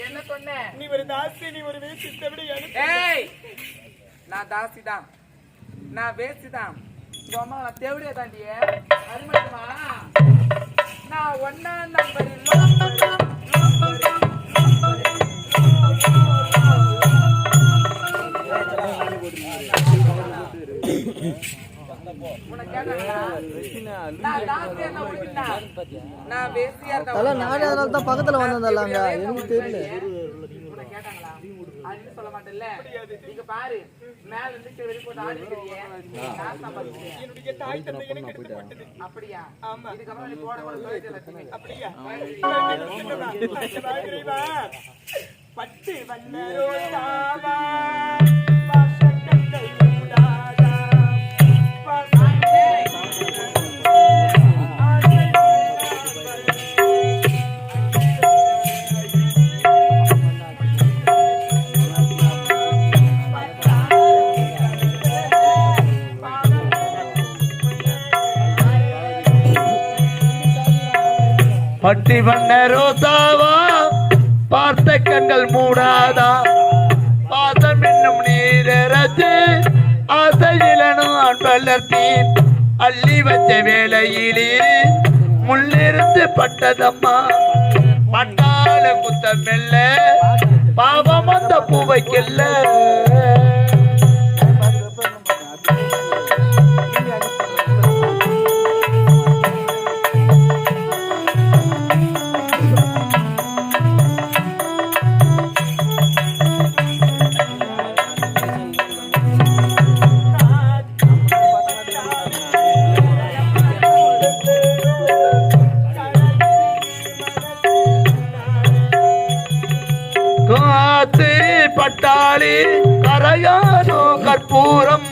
என்ன சொன்ன? நீ ஒரு தாசி நீ ஒரு வேசித்த விட எனக்கு? ஏய் நான் தாசி தான் நான் வேஸ்ட் தான் அம்மா நான் தேவடியா தாண்டிய அது மட்டுமா நான் ஒன்னா நம்பர் நானே அதனால தான் பக்கத்துல வந்ததாலாங்க நான் எனக்கு தெரியல உன்னை அப்படின்னு சொல்ல மாட்டேன்ல இங்க பாரு, மேல இருந்து கீழ வரைக்கும் போட்டு அப்படியா? ஆமா. இதுக்கப்புறம் நீ போட போட அப்படியா பட்டு வண்ணரோ பட்டி வண்ண ரோசாவா? பார்த்த கண்கள் மூடாதா? பாசம் என்னும் நீரச்சு ஆசையிலனும் வளர்த்தி அள்ளி வச்ச வேலையிலே முள்ளிருந்து பட்டதம்மா. பட்டால குத்தமில்ல மெல்ல பாவம் அந்த பூவைக்கல்ல. காத்து பட்டாளி கரையானோ கற்பூரம்.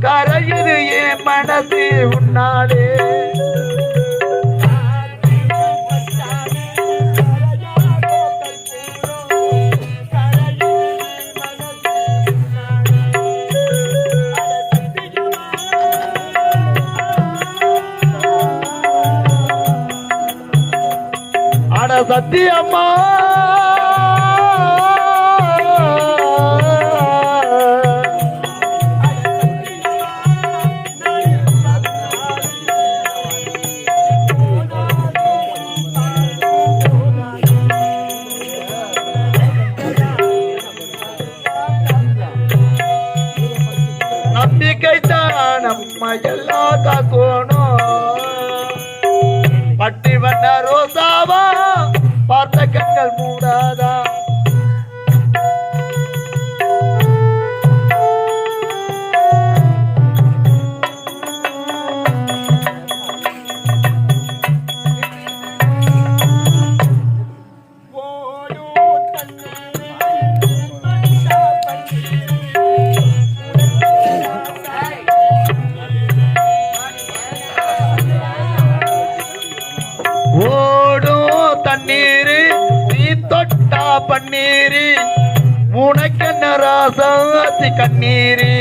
கரையுது என் மனசு உன்னாலே. சத்தியம்மா. நம்பிக்கை தான் நம்ம எல்லா காக்கணும் பட்டி வண்ண போட்டா பன்னீரி. உனக்கென்ன ராசாத்தி கண்ணீரி.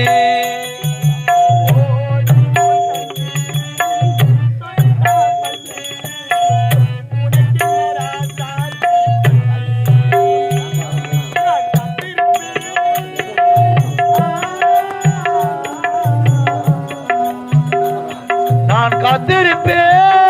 நான் காத்திருப்பேன்.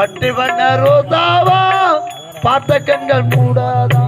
பட்டி வண்ண ரோசாவா பார்த்த கண்கள் மூடாதா?